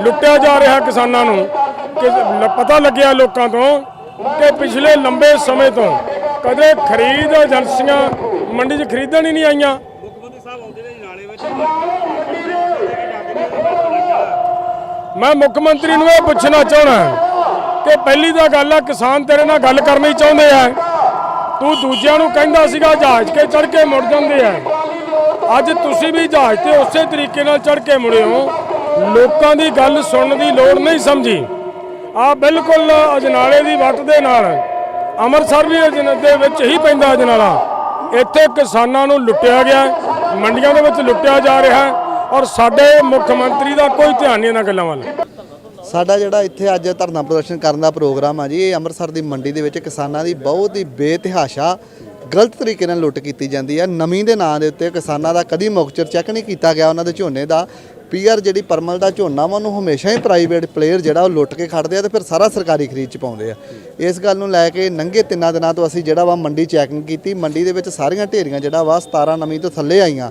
ਲੁੱਟਿਆ ਜਾ ਰਿਹਾ ਕਿਸਾਨਾਂ ਨੂੰ ਪਤਾ ਲੱਗਿਆ ਲੋਕਾਂ ਤੋਂ ਕਿ ਪਿਛਲੇ ਲੰਬੇ ਸਮੇਂ ਤੋਂ ਕਦੇ ਖਰੀਦ ਏਜੰਸੀਆਂ ਮੰਡੀ 'ਚ ਖਰੀਦਣ ਹੀ ਨਹੀਂ ਆਈਆਂ। ਮੁੱਖ ਮੰਤਰੀ ਸਾਹਿਬ ਆਉਂਦੇ ਨੇ ਨਾਲੇ ਵਿੱਚ ਲੈ ਕੇ ਜਾਂਦੇ ਨੇ ਉਹਦੇ ਬਾਅਦ ਪਤਾ ਲੱਗਿਆ ਮੈਂ ਮੁੱਖ ਮੰਤਰੀ ਨੂੰ ਇਹ ਪੁੱਛਣਾ ਚਾਹਣਾ ਕਿ ਪਹਿਲੀ ਤਾਂ ਗੱਲ ਆ, ਕਿਸਾਨ ਤੇਰੇ ਨਾਲ ਗੱਲ ਕਰਨੀ ਚਾਹੁੰਦੇ ਆ। ਤੂੰ ਦੂਜਿਆਂ ਨੂੰ ਕਹਿੰਦਾ ਸੀਗਾ ਜਹਾਜ਼ ਕੇ ਚੜ ਕੇ ਮੁੜ ਜਾਂਦੇ ਆ। ਅੱਜ ਤੁਸੀਂ ਵੀ ਜਹਾਜ਼ ਤੇ ਉਸੇ ਤਰੀਕੇ ਨਾਲ ਚੜ ਕੇ ਮੁੜੇ ਹੋ। ਲੋਕਾਂ ਦੀ ਗੱਲ ਸੁਣਨ ਦੀ ਲੋੜ ਨਹੀਂ ਸਮਝੀ। ਆ ਬਿਲਕੁਲ ਅਜਨਾਲੇ ਦੀ ਵੱਟ ਦੇ ਨਾਲ, ਅੰਮ੍ਰਿਤਸਰ ਵੀ ਅਜਨ, ਦੇ ਵਿੱਚ ਹੀ ਪੈਂਦਾ ਅਜਨਾਲਾ। ਇੱਥੇ ਕਿਸਾਨਾਂ ਨੂੰ ਲੁੱਟਿਆ ਗਿਆ, ਮੰਡੀਆਂ ਦੇ ਵਿੱਚ ਲੁੱਟਿਆ ਜਾ ਰਿਹਾ। ਹੈ ਔਰ ਸਾਡੇ ਮੁੱਖ ਮੰਤਰੀ ਦਾ ਕੋਈ ਧਿਆਨ ਨਹੀਂ ਇਹਨਾਂ ਗੱਲਾਂ ਵੱਲ। ਸਾਡਾ ਜਿਹੜਾ ਇੱਥੇ ਅੱਜ ਧਰਨਾ ਪ੍ਰਦਰਸ਼ਨ ਕਰਨ ਦਾ ਪ੍ਰੋਗਰਾਮ ਆ ਜੀ, ਇਹ ਅੰਮ੍ਰਿਤਸਰ ਦੀ ਮੰਡੀ ਦੇ ਵਿੱਚ ਕਿਸਾਨਾਂ ਦੀ ਬਹੁਤ ਹੀ ਬੇਤਿਹਾਸ਼ਾ ਗਲਤ ਤਰੀਕੇ ਨਾਲ ਲੁੱਟ ਕੀਤੀ ਜਾਂਦੀ ਹੈ। ਨਵੀਂ ਦੇ ਨਾਂ ਦੇ ਉੱਤੇ ਕਿਸਾਨਾਂ ਦਾ ਕਦੀ ਮੁਕਚਰ ਚੈੱਕ ਨਹੀਂ ਕੀਤਾ ਗਿਆ ਉਹਨਾਂ ਦੇ ਝੋਨੇ ਦਾ। ਪੀਆਰ ਜਿਹੜੀ ਪਰਮਲ ਦਾ ਝੋਨਾ ਵਾ, ਉਹਨੂੰ ਹਮੇਸ਼ਾ ਹੀ ਪ੍ਰਾਈਵੇਟ ਪਲੇਅਰ ਜਿਹੜਾ ਉਹ ਲੁੱਟ ਕੇ ਖੜਦੇ ਆ ਤੇ ਫਿਰ ਸਾਰਾ ਸਰਕਾਰੀ ਖਰੀਦ ਚ ਪਾਉਂਦੇ ਆ। ਇਸ ਗੱਲ ਨੂੰ ਲੈ ਕੇ ਨੰਗੇ ਤਿੰਨਾਂ ਦਿਨਾਂ ਤੋਂ ਅਸੀਂ ਜਿਹੜਾ ਵਾ ਮੰਡੀ ਚੈਕਿੰਗ ਕੀਤੀ। ਮੰਡੀ ਦੇ ਵਿੱਚ ਸਾਰੀਆਂ ਢੇਰੀਆਂ ਜਿਹੜਾ ਵਾ 17 ਨਵੀਂ ਤੋਂ ਥੱਲੇ ਆਈਆਂ।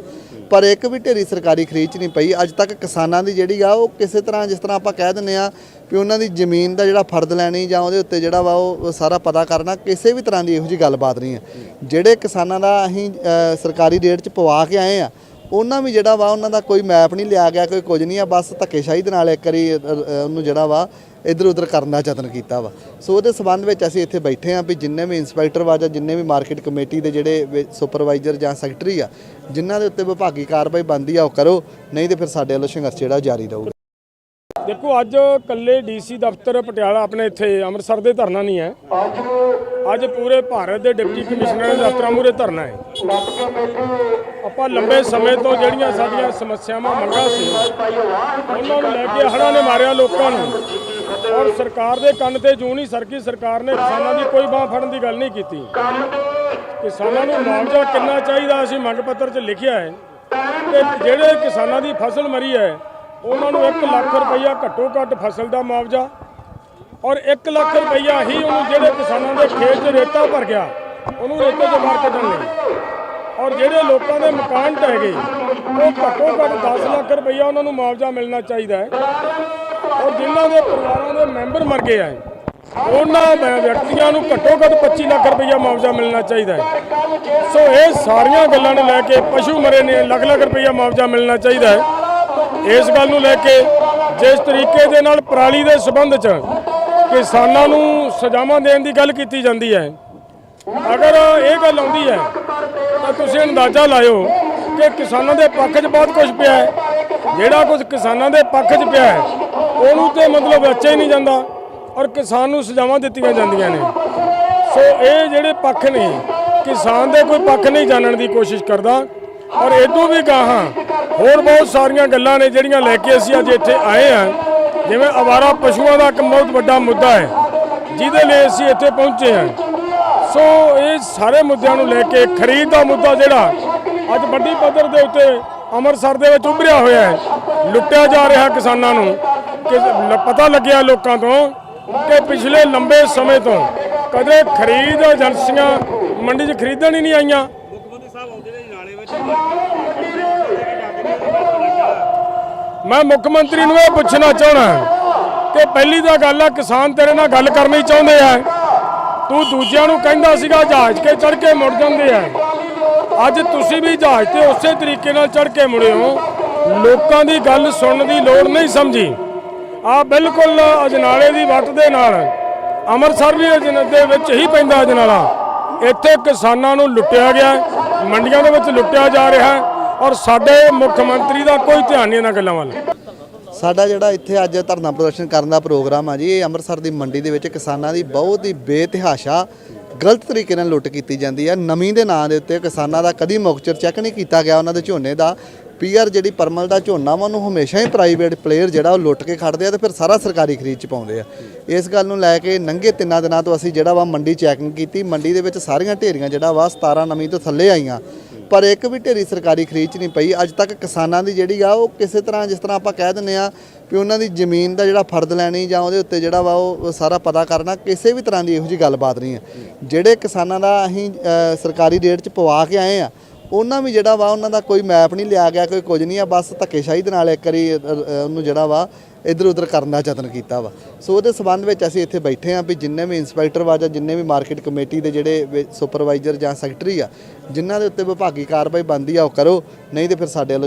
ਪਰ ਇੱਕ ਵੀ ਢੇਰੀ ਸਰਕਾਰੀ ਖਰੀਦ ਚ ਨਹੀਂ ਪਈ। ਅੱਜ ਤੱਕ ਕਿਸਾਨਾਂ ਦੀ ਜਿਹੜੀ ਆ, ਉਹ ਕਿਸੇ ਤਰ੍ਹਾਂ, ਜਿਸ ਤਰ੍ਹਾਂ ਆਪਾਂ ਕਹਿ ਦਿੰਦੇ ਆ ਵੀ ਉਹਨਾਂ ਦੀ ਜ਼ਮੀਨ ਦਾ ਜਿਹੜਾ ਫਰਦ ਲੈਣੀ ਜਾਂ ਉਹਦੇ ਉੱਤੇ ਜਿਹੜਾ ਵਾ, ਉਹ ਸਾਰਾ ਪਤਾ ਕਰਨਾ, ਕਿਸੇ ਵੀ ਤਰ੍ਹਾਂ ਦੀ ਇਹੋ ਜੀ ਗੱਲਬਾਤ ਨਹੀਂ ਹੈ। ਜਿਹੜੇ ਕਿਸਾਨਾਂ ਦਾ ਅਸੀਂ ਸਰਕਾਰੀ ਰੇਟ 'ਚ ਪਵਾ ਕੇ ਆਏ ਆ ਉਹਨਾਂ ਵੀ ਜਿਹੜਾ ਵਾ, ਉਹਨਾਂ ਦਾ ਕੋਈ ਮੈਪ ਨਹੀਂ ਲਿਆ ਗਿਆ, ਕੋਈ ਕੁਝ ਨਹੀਂ ਆ, ਬਸ ਧੱਕੇਸ਼ਾਹੀ ਦੇ ਨਾਲ ਇੱਕ ਵਾਰੀ ਉਹਨੂੰ ਜਿਹੜਾ ਵਾ ਇਧਰ ਉਧਰ ਕਰਨ ਦਾ ਯਤਨ ਕੀਤਾ ਵਾ। ਸੋ ਉਹਦੇ ਸਬੰਧ ਵਿੱਚ ਅਸੀਂ ਇੱਥੇ ਬੈਠੇ ਆ ਵੀ ਜਿੰਨੇ ਵੀ ਇੰਸਪੈਕਟਰ ਵਾ ਜਾਂ ਜਿੰਨੇ ਵੀ ਮਾਰਕੀਟ ਕਮੇਟੀ ਦੇ ਜਿਹੜੇ ਸੁਪਰਵਾਈਜ਼ਰ ਜਾਂ ਸੈਕਟਰੀ ਆ, ਜਿਨ੍ਹਾਂ ਦੇ ਉੱਤੇ ਵਿਭਾਗੀ ਕਾਰਵਾਈ ਬਣਦੀ ਆ, ਉਹ ਕਰੋ, ਨਹੀਂ ਤੇ ਫਿਰ ਸਾਡੇ ਵੱਲੋਂ ਸੰਘਰਸ਼ ਜਿਹੜਾ ਜਾਰੀ ਰਹੂਗਾ। ਦੇਖੋ ਅੱਜ ਕੱਲੇ ਡੀਸੀ ਦਫ਼ਤਰ ਪਟਿਆਲਾ ਆਪਣੇ ਇੱਥੇ ਅੰਮ੍ਰਿਤਸਰ ਦੇ ਧਰਨਾ ਨਹੀਂ ਹੈ। ਅੱਜ ਪੂਰੇ ਭਾਰਤ ਦੇ ਡਿਪਟੀ ਕਮਿਸ਼ਨਰ ਦੇ ਦਫ਼ਤਰਾਂ ਮੂਹਰੇ ਧਰਨਾ ਹੈ। ਆਪਾਂ ਲੰਬੇ ਸਮੇਂ ਤੋਂ ਜਿਹੜੀਆਂ ਸਾਡੀਆਂ ਸਮੱਸਿਆਵਾਂ ਮੰਗਾਂ ਸੀ ਉਹਨਾਂ ਨੂੰ ਲੈ ਕੇ ਹੜ੍ਹਾਂ ਨੇ ਮਾਰਿਆ ਲੋਕਾਂ ਨੂੰ। ਔਰ ਸਰਕਾਰ ਦੇ ਕੰਨ ਤੇ ਜੂੰ ਨਹੀਂ ਸਰਕੀ ਸਰਕਾਰ ਨੇ ਕਿਸਾਨਾਂ ਦੀ ਕੋਈ ਬਾਹ ਫੜਨ ਦੀ ਗੱਲ ਨਹੀਂ ਕੀਤੀ। ਕਿਸਾਨਾਂ ਨੂੰ ਮੁਆਵਜ਼ਾ ਕਿੰਨਾ ਚਾਹੀਦਾ ਅਸੀਂ ਮੰਗ ਪੱਤਰ 'ਚ ਲਿਖਿਆ ਹੈ ਕਿ ਜਿਹੜੇ ਕਿਸਾਨਾਂ ਦੀ ਫਸਲ ਮਰੀ ਹੈ ਉਹਨਾਂ ਨੂੰ 1 ਲੱਖ ਰੁਪਈਆ ਘੱਟੋ ਘੱਟ ਫਸਲ ਦਾ ਮੁਆਵਜ਼ਾ ਔਰ 1 ਲੱਖ ਰੁਪਈਆ ਹੀ ਉਹਨੂੰ ਜਿਹੜੇ ਕਿਸਾਨਾਂ ਦੇ ਖੇਤ 'ਚ ਰੇਤਾ ਭਰ ਗਿਆ, ਉਹਨੂੰ ਰੇਤੇ 'ਚੋਂ ਬਾਹਰ ਕੱਢਣ ਲਈ। ਔਰ ਜਿਹੜੇ ਲੋਕਾਂ ਦੇ ਮਕਾਨ ਢਹਿ ਗਏ, ਉਹ ਘੱਟੋ ਘੱਟ 10 ਲੱਖ ਰੁਪਈਆ ਉਹਨਾਂ ਨੂੰ ਮੁਆਵਜ਼ਾ ਮਿਲਣਾ ਚਾਹੀਦਾ ਹੈ। ਔਰ ਜਿਨ੍ਹਾਂ ਦੇ ਪਰਿਵਾਰਾਂ ਦੇ ਮੈਂਬਰ ਮਰ ਗਏ ਆ, ਉਹਨਾਂ ਵਿਅਕਤੀਆਂ ਨੂੰ ਘੱਟੋ ਘੱਟ 25 ਲੱਖ ਰੁਪਈਆ ਮੁਆਵਜ਼ਾ ਮਿਲਣਾ ਚਾਹੀਦਾ ਹੈ। ਸੋ ਇਹ ਸਾਰੀਆਂ ਗੱਲਾਂ ਨੂੰ ਲੈ ਕੇ ਪਸ਼ੂ ਮਰੇ ਨੇ, ਲੱਖ ਲੱਖ ਰੁਪਈਆ ਮੁਆਵਜ਼ਾ ਮਿਲਣਾ ਚਾਹੀਦਾ ਹੈ। ਇਸ ਗੱਲ ਨੂੰ ਲੈ ਕੇ ਜਿਸ ਤਰੀਕੇ ਦੇ ਨਾਲ ਪਰਾਲੀ ਦੇ ਸਬੰਧ 'ਚ ਕਿਸਾਨਾਂ ਨੂੰ ਸਜ਼ਾਵਾਂ ਦੇਣ ਦੀ ਗੱਲ ਕੀਤੀ ਜਾਂਦੀ ਹੈ, ਅਗਰ ਇਹ ਗੱਲ ਆਉਂਦੀ ਹੈ, ਤਾਂ ਤੁਸੀਂ ਅੰਦਾਜ਼ਾ ਲਾਇਓ ਕਿ ਕਿਸਾਨਾਂ ਦੇ ਪੱਖ 'ਚ ਬਹੁਤ ਕੁਝ ਪਿਆ ਹੈ। ਜਿਹੜਾ ਕੁਝ ਕਿਸਾਨਾਂ ਦੇ ਪੱਖ 'ਚ ਪਿਆ ਹੈ, ਉਹਨੂੰ ਤੇ ਮਤਲਬ ਵੇਚਿਆ ਹੀ ਨਹੀਂ ਜਾਂਦਾ ਔਰ ਕਿਸਾਨ ਨੂੰ ਸਜ਼ਾਵਾਂ ਦਿੱਤੀਆਂ ਜਾਂਦੀਆਂ ਨੇ। ਸੋ ਇਹ ਜਿਹੜੇ ਪੱਖ ਨੇ, ਕਿਸਾਨ ਦੇ ਕੋਈ ਪੱਖ ਨਹੀਂ ਜਾਣਨ ਦੀ ਕੋਸ਼ਿਸ਼ ਕਰਦਾ। ਔਰ ਇਦੋਂ ਵੀ ਗਾਹਾਂ, ਹੋਰ ਬਹੁਤ ਸਾਰੀਆਂ ਗੱਲਾਂ ਨੇ ਜਿਹੜੀਆਂ ਲੈ ਕੇ ਅਸੀਂ ਅੱਜ ਇੱਥੇ ਆਏ ਹਾਂ। ਜਿਵੇਂ ਅਵਾਰਾ ਪਸ਼ੂਆਂ ਦਾ ਇੱਕ ਬਹੁਤ ਵੱਡਾ ਮੁੱਦਾ ਹੈ, ਜਿਹਦੇ ਲਈ ਅਸੀਂ ਇੱਥੇ ਪਹੁੰਚੇ ਹਾਂ। ਸੋ ਇਹ ਸਾਰੇ ਮੁੱਦਿਆਂ ਨੂੰ ਲੈ ਕੇ ਖਰੀਦ ਦਾ ਮੁੱਦਾ ਜਿਹੜਾ ਅੱਜ ਵੱਡੀ ਪੱਧਰ ਦੇ ਉੱਤੇ ਅੰਮ੍ਰਿਤਸਰ ਦੇ ਵਿੱਚ ਉਭਰਿਆ ਹੋਇਆ ਹੈ। ਲੁੱਟਿਆ ਜਾ ਰਿਹਾ ਕਿਸਾਨਾਂ ਨੂੰ ਪਤਾ ਲੱਗਿਆ ਲੋਕਾਂ ਤੋਂ ਕਿ ਪਿਛਲੇ ਲੰਬੇ ਸਮੇਂ ਤੋਂ ਕਦੇ ਖਰੀਦ ਏਜੰਸੀਆਂ ਮੰਡੀ 'ਚ ਖਰੀਦਣ ਹੀ ਨਹੀਂ ਆਈਆਂ। ਮੁੱਖ ਮੰਤਰੀ ਸਾਹਿਬ ਆਉਂਦੇ ਨੇ ਮੈਂ ਮੁੱਖ ਮੰਤਰੀ ਨੂੰ ਇਹ ਪੁੱਛਣਾ ਚਾਹਣਾ ਕਿ ਪਹਿਲੀ ਤਾਂ ਗੱਲ ਆ, ਕਿਸਾਨ ਤੇਰੇ ਨਾਲ ਗੱਲ ਕਰਨੀ ਚਾਹੁੰਦੇ ਆ। ਤੂੰ ਦੂਜਿਆਂ ਨੂੰ ਕਹਿੰਦਾ ਸੀਗਾ ਜਹਾਜ਼ ਕੇ ਚੜ ਕੇ ਮੁੜ ਜਾਂਦੇ ਆ। ਅੱਜ ਤੁਸੀਂ ਵੀ ਜਹਾਜ਼ ਤੇ ਉਸੇ ਤਰੀਕੇ ਨਾਲ ਚੜ ਕੇ ਮੁੜੇ ਹੋ। ਲੋਕਾਂ ਦੀ ਗੱਲ ਸੁਣਨ ਦੀ ਲੋੜ ਨਹੀਂ ਸਮਝੀ। ਆ ਬਿਲਕੁਲ ਅਜਨਾਲੇ ਦੀ ਵੱਟ ਦੇ ਨਾਲ, ਅੰਮ੍ਰਿਤਸਰ ਵੀ ਅਜਨ, ਦੇ ਵਿੱਚ ਹੀ ਪੈਂਦਾ ਅਜਨਾਲਾ। ਇੱਥੇ ਕਿਸਾਨਾਂ ਨੂੰ ਲੁੱਟਿਆ ਗਿਆ, ਮੰਡੀਆਂ ਦੇ ਵਿੱਚ ਲੁੱਟਿਆ ਜਾ ਰਿਹਾ ਹੈ ਔਰ ਸਾਡੇ ਮੁੱਖ ਮੰਤਰੀ ਦਾ ਕੋਈ ਧਿਆਨ ਨਹੀਂ ਇਹਨਾਂ ਗੱਲਾਂ ਵੱਲ। ਸਾਡਾ ਜਿਹੜਾ ਇੱਥੇ ਅੱਜ ਧਰਨਾ ਪ੍ਰਦਰਸ਼ਨ ਕਰਨ ਦਾ ਪ੍ਰੋਗਰਾਮ ਆ ਜੀ, ਇਹ ਅੰਮ੍ਰਿਤਸਰ ਦੀ ਮੰਡੀ ਦੇ ਵਿੱਚ ਕਿਸਾਨਾਂ ਦੀ ਬਹੁਤ ਹੀ ਬੇਤਿਹਾਸਾ, ਗਲਤ ਤਰੀਕੇ ਨਾਲ ਲੁੱਟ ਕੀਤੀ ਜਾਂਦੀ ਹੈ। ਨਮੀ ਦੇ ਨਾਂ ਦੇ ਉੱਤੇ ਕਿਸਾਨਾਂ ਦਾ ਕਦੀ ਮੁਕਚਰ ਚੈੱਕ ਨਹੀਂ ਕੀਤਾ ਗਿਆ ਉਹਨਾਂ ਦੇ ਝੋਨੇ ਦਾ। ਪੀਆਰ ਜਿਹੜੀ ਪਰਮਲ ਦਾ ਝੋਨਾ ਵਾ, ਉਹਨੂੰ ਹਮੇਸ਼ਾ ਹੀ ਪ੍ਰਾਈਵੇਟ ਪਲੇਅਰ ਜਿਹੜਾ ਉਹ ਲੁੱਟ ਕੇ ਖੜਦੇ ਆ ਤੇ ਫਿਰ ਸਾਰਾ ਸਰਕਾਰੀ ਖਰੀਦ ਚ ਪਾਉਂਦੇ ਆ। ਇਸ ਗੱਲ ਨੂੰ ਲੈ ਕੇ ਨੰਗੇ ਤਿੰਨਾਂ ਦਿਨਾਂ ਤੋਂ ਅਸੀਂ ਜਿਹੜਾ ਵਾ ਮੰਡੀ ਚੈਕਿੰਗ ਕੀਤੀ। ਮੰਡੀ ਦੇ ਵਿੱਚ ਸਾਰੀਆਂ ਢੇਰੀਆਂ ਜਿਹੜਾ ਵਾ 17 ਨਵੀਂ ਤੋਂ ਥੱਲੇ ਆਈਆਂ। ਪਰ ਇੱਕ ਵੀ ਢੇਰੀ ਸਰਕਾਰੀ ਖਰੀਦ ਚ ਨਹੀਂ ਪਈ। ਅੱਜ ਤੱਕ ਕਿਸਾਨਾਂ ਦੀ ਜਿਹੜੀ ਆ, ਉਹ ਕਿਸੇ ਤਰ੍ਹਾਂ ਜਿਸ ਤਰ੍ਹਾਂ ਆਪਾਂ ਕਹਿ ਦਿੰਦੇ ਆ ਵੀ ਉਹਨਾਂ ਦੀ ਜ਼ਮੀਨ ਦਾ ਜਿਹੜਾ ਫਰਦ ਲੈਣੀ ਜਾਂ ਉਹਦੇ ਉੱਤੇ ਜਿਹੜਾ ਵਾ ਉਹ ਸਾਰਾ ਪਤਾ ਕਰਨਾ, ਕਿਸੇ ਵੀ ਤਰ੍ਹਾਂ ਦੀ ਇਹੋ ਜੀ ਗੱਲਬਾਤ ਨਹੀਂ ਹੈ। ਜਿਹੜੇ ਕਿਸਾਨਾਂ ਦਾ ਅਸੀਂ ਸਰਕਾਰੀ ਰੇਟ 'ਚ ਪਵਾ ਕੇ ਆਏ ਆ ਉਹਨਾਂ ਵੀ ਜਿਹੜਾ ਵਾ, ਉਹਨਾਂ ਦਾ ਕੋਈ ਮੈਪ ਨਹੀਂ ਲਿਆ ਗਿਆ, ਕੋਈ ਕੁਝ ਨਹੀਂ ਆ, ਬਸ ਧੱਕੇਸ਼ਾਹੀ ਦੇ ਨਾਲ ਇੱਕ ਵਾਰੀ ਉਹਨੂੰ ਜਿਹੜਾ ਵਾ ਇਧਰ ਉਧਰ ਕਰਨ ਦਾ ਯਤਨ ਕੀਤਾ ਵਾ। ਸੋ ਉਹਦੇ ਸਬੰਧ ਵਿੱਚ ਅਸੀਂ ਇੱਥੇ ਬੈਠੇ ਆ ਵੀ ਜਿੰਨੇ ਵੀ ਇੰਸਪੈਕਟਰ ਵਾ ਜਾਂ ਜਿੰਨੇ ਵੀ ਮਾਰਕੀਟ ਕਮੇਟੀ ਦੇ ਜਿਹੜੇ ਸੁਪਰਵਾਈਜ਼ਰ ਜਾਂ ਸੈਕਟਰੀ ਆ, ਜਿਨ੍ਹਾਂ ਦੇ ਉੱਤੇ ਵਿਭਾਗੀ ਕਾਰਵਾਈ ਬਣਦੀ ਆ, ਉਹ ਕਰੋ, ਨਹੀਂ ਤੇ ਫਿਰ ਸਾਡੇ ਵੱਲੋਂ